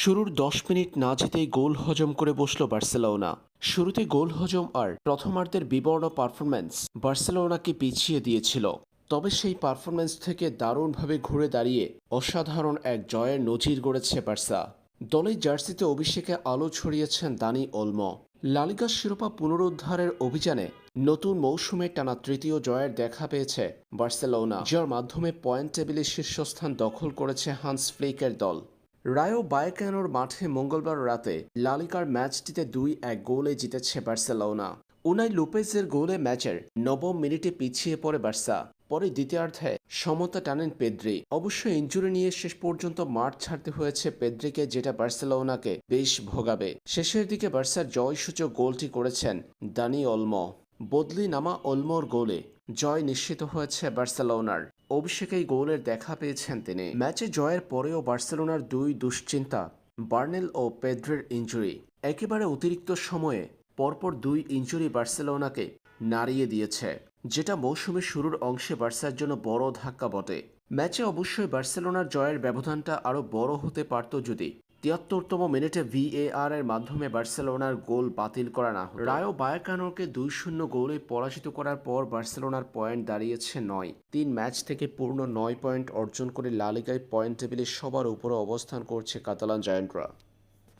শুরুর দশ মিনিট না জিতেই গোল হজম করে বসল বার্সেলোনা। শুরুতে গোল হজম আর প্রথমার্ধের বিবর্ণ পারফরম্যান্স বার্সেলোনাকে পিছিয়ে দিয়েছিল। তবে সেই পারফরম্যান্স থেকে দারুণভাবে ঘুরে দাঁড়িয়ে অসাধারণ এক জয়ের নজির গড়েছে বার্সা। দলের জার্সিতে অভিষেকে আলো ছড়িয়েছেন দানি ওলমো। লালিকা শিরোপা পুনরুদ্ধারের অভিযানে নতুন মৌসুমে টানা তৃতীয় জয়ের দেখা পেয়েছে বার্সেলোনা, যার মাধ্যমে পয়েন্ট টেবিলে শীর্ষস্থান দখল করেছে হান্স ফ্লিকের দল। রায়ো বায়কানোর মাঠে মঙ্গলবার রাতে লালিকার ম্যাচটিতে দুই এক গোলে জিতেছে বার্সেলোনা। উনাই লুপেজের গোলে ম্যাচের নবম মিনিটে পিছিয়ে পড়ে বার্সা। পরে দ্বিতীয়ার্ধে সমতা টানেন পেদ্রি। অবশ্য ইঞ্জুরি নিয়ে শেষ পর্যন্ত মাঠ ছাড়তে হয়েছে পেদ্রিকে, যেটা বার্সেলোনাকে বেশ ভোগাবে। শেষের দিকে বার্সার জয়সূচক গোলটি করেছেন দানি অলমো বদলি নামা অলমোর গোলে জয় নিশ্চিত হয়েছে বার্সেলোনার। অভিষেকেই গোলের দেখা পেয়েছেন তিনি। ম্যাচে জয়ের পরেও বার্সেলোনার দুই দুশ্চিন্তা, বার্নেল ও পেড্রের ইঞ্জুরি। একেবারে অতিরিক্ত সময়ে পরপর দুই ইঞ্জুরি বার্সেলোনাকে নাড়িয়ে দিয়েছে, যেটা মৌসুমের শুরুর অংশে বার্সার জন্য বড় ধাক্কা বটে। ম্যাচে অবশ্যই বার্সেলোনার জয়ের ব্যবধানটা আরও বড় হতে পারত যদি তিয়াত্তরতম মিনিটে ভিএআর এর মাধ্যমে বার্সেলোনার গোল বাতিল করা না রায়ো বায়াকানোরকে দুই শূন্য গোলে পরাজিত করার পর বার্সেলোনার পয়েন্ট দাঁড়িয়েছে নয়। তিন ম্যাচ থেকে পূর্ণ নয় পয়েন্ট অর্জন করে লালিগায় পয়েন্ট টেবিলে সবার উপরে অবস্থান করছে কাতালান জায়ান্টরা।